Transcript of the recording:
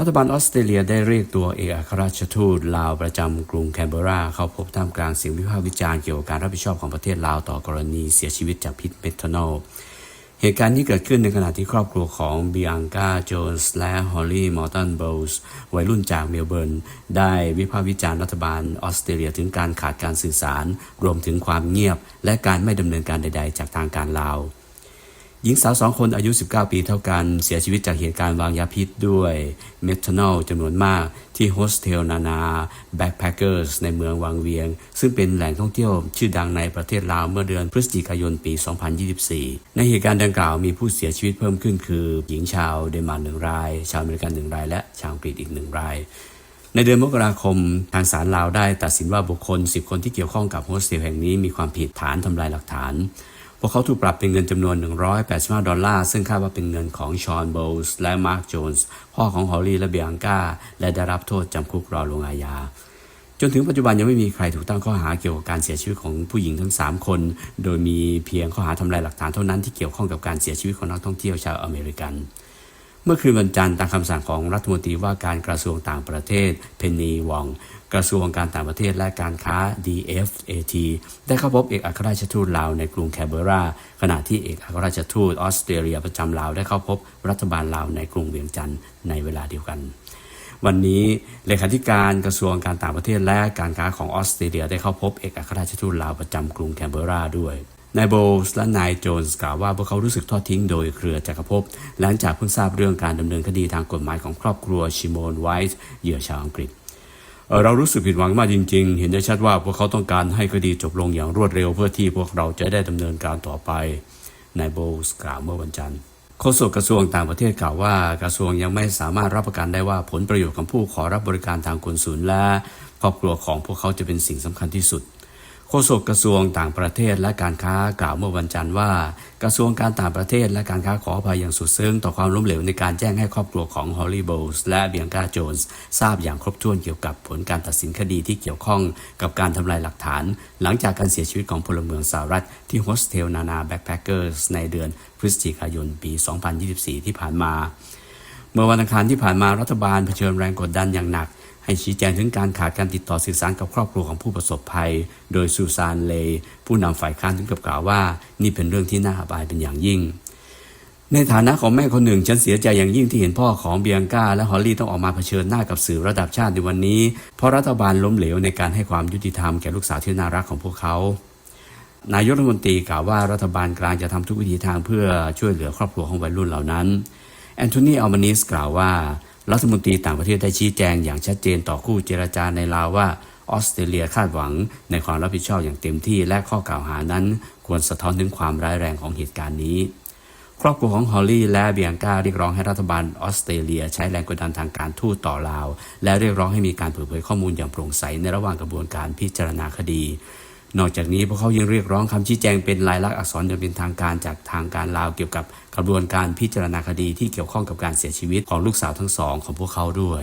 รัฐบาลออสเตรเลียได้เรียกตัวเอกอัครราชทูตลาวประจำกรุงแคนเบราเข้าพบท่ามกลางเสียงวิพากษ์วิจารณ์เกี่ยวกับการรับผิดชอบของประเทศลาวต่อกรณีเสียชีวิตจากพิษเมทานอลเหตุการณ์นี้เกิดขึ้นในขณะที่ครอบครัวของบิอังกาโจนส์และฮอลลี่มอร์ตันโบลส์วัยรุ่นจากเมลเบิร์น ได้วิพากษ์วิจารณ์รัฐบาลออสเตรเลียถึงการขาดการสื่อสาร รวมถึงความเงียบ และการไม่ดำเนินการใด ๆ จากทางการลาว หญิงสาวสองคนอายุ 19 ปีเท่ากัน เสียชีวิตจากเหตุการณ์วางยาพิษด้วยเมทานอลจำนวนมากที่โฮสเทลนานาแบ็กแพคเกอร์สในเมืองวังเวียง ซึ่งเป็นแหล่งท่องเที่ยวชื่อดังในประเทศลาวเมื่อเดือนพฤศจิกายนปี 2024 ในเหตุการณ์ดังกล่าวมีผู้เสียชีวิตเพิ่มขึ้นคือ หญิงชาวเดนมาร์กหนึ่งราย ชาวอเมริกันหนึ่งราย และชาวอังกฤษอีกหนึ่งรายในเดือนมกราคม ทางศาลลาวได้ตัดสินว่าบุคคล 10 คนที่เกี่ยวข้องกับโฮสเทลแห่งนี้มีความผิดฐานทำลายหลักฐาน พวกเขาถูกปรับเป็นเงินจำนวน 185 ดอลลาร์ ซึ่งคาดว่าเป็นเงินของชอนโบลส์และมาร์คโจนส์พ่อของฮอลลี่และเบียงกาและได้รับโทษจำคุกรอลงอาญาจนถึงปัจจุบันยังไม่มีใครถูกตั้งข้อหาเกี่ยวกับการเสียชีวิตของผู้หญิงทั้ง 3 คน โดยมีเพียงข้อหาทำลายหลักฐานเท่านั้นที่เกี่ยวข้องกับการเสียชีวิตของนักท่องเที่ยวชาวอเมริกัน เมื่อคืนวันจันทร์ตามคำสั่งของรัฐมนตรีว่าการกระทรวงต่างประเทศ เพนนีวอง กระทรวงการต่างประเทศและการค้า DFAT ได้เข้าพบเอกอัครราชทูตลาวในกรุงแคนเบอราขณะที่เอกอัครราชทูตออสเตรเลียประจำลาวได้เข้าพบรัฐบาลลาวในกรุงเวียงจันทร์ในเวลาเดียวกันวันนี้เลขาธิการกระทรวงการต่างประเทศและการค้าของออสเตรเลียได้เข้าพบเอกอัครราชทูตลาวประจำกรุงแคนเบอราด้วย นายโบลส์และนายโจนส์กล่าวว่าพวกเขารู้สึกทอดทิ้งโดยเครือจักรภพหลังจากเพิ่งทราบเรื่องการดำเนินคดีทางกฎหมายของครอบครัวชิโมนไวท์เหยื่อชาวอังกฤษเรารู้สึกผิดหวังมากจริง ๆ เห็นได้ชัดว่าพวกเขาต้องการให้คดีจบลงอย่างรวดเร็วเพื่อที่พวกเราจะได้ดำเนินการต่อไปนายโบลส์กล่าวเมื่อวันจันทร์โฆษกกระทรวงต่างประเทศกล่าวว่ากระทรวงยังไม่สามารถรับประกันได้ว่าผลประโยชน์ของผู้ขอรับบริการทางกลสุลและครอบครัวของพวกเขาจะเป็นสิ่งสำคัญที่สุด โฆษกกระทรวงต่างประเทศและการค้ากล่าวเมื่อวันจันทร์ว่า กระทรวงการต่างประเทศและการค้าขออภัยอย่างสุดซึ้งต่อความล้มเหลวในการแจ้งให้ครอบครัวของฮอลลีโบลส์และเบียงกาโจนส์ทราบอย่างครบถ้วนเกี่ยวกับผลการตัดสินคดีที่เกี่ยวข้องกับการทำลายหลักฐาน หลังจากการเสียชีวิตของพลเมืองสหรัฐที่โฮสเทลนานาแบ็กแพคเกอร์สในเดือนพฤศจิกายนปี 2024 ที่ผ่านมา เมื่อวันอังคารที่ผ่านมารัฐบาลเผชิญแรงกดดันอย่างหนัก ให้ชี้แจงถึงการขาดการติดต่อสื่อสารกับครอบครัวของผู้ประสบภัย โดยซูซานเลยผู้นำฝ่ายค้านถึงกับกล่าวว่า นี่เป็นเรื่องที่น่าอับอายเป็นอย่างยิ่ง ในฐานะของแม่คนหนึ่ง ฉันเสียใจอย่างยิ่งที่เห็นพ่อของเบียงกาและฮอลลี่ต้องออกมาเผชิญหน้ากับสื่อระดับชาติในวันนี้ เพราะรัฐบาลล้มเหลวในการให้ความยุติธรรมแก่ลูกสาวที่น่ารักของพวกเขานายกรัฐมนตรีกล่าวว่ารัฐบาลกลางจะทำทุกวิถีทางเพื่อช่วยเหลือครอบครัวของวัยรุ่นเหล่านั้น แอนโทนีอัลมานิสกล่าวว่า รัฐมนตรีต่างประเทศได้ชี้แจงอย่างชัดเจนต่อคู่เจรจาในลาวว่าออสเตรเลียคาดหวังในความรับผิดชอบอย่างเต็มที่และข้อกล่าวหานั้น ควรสะท้อนถึงความร้ายแรงของเหตุการณ์นี้ ครอบครัวของฮอลลี่และเบียงกาเรียกร้องให้รัฐบาลออสเตรเลียใช้แรงกดดันทางการทูตต่อลาว และเรียกร้องให้มีการเปิดเผยข้อมูลอย่างโปร่งใสในระหว่างกระบวนการพิจารณาคดี นอกจากนี้พวกเขายังเรียกร้องคำชี้แจงเป็นลายลักษณ์อักษรอย่างเป็นทางการจากทางการลาวเกี่ยวกับกระบวนการพิจารณาคดีที่เกี่ยวข้องกับการเสียชีวิตของลูกสาวทั้งสองของพวกเขาด้วย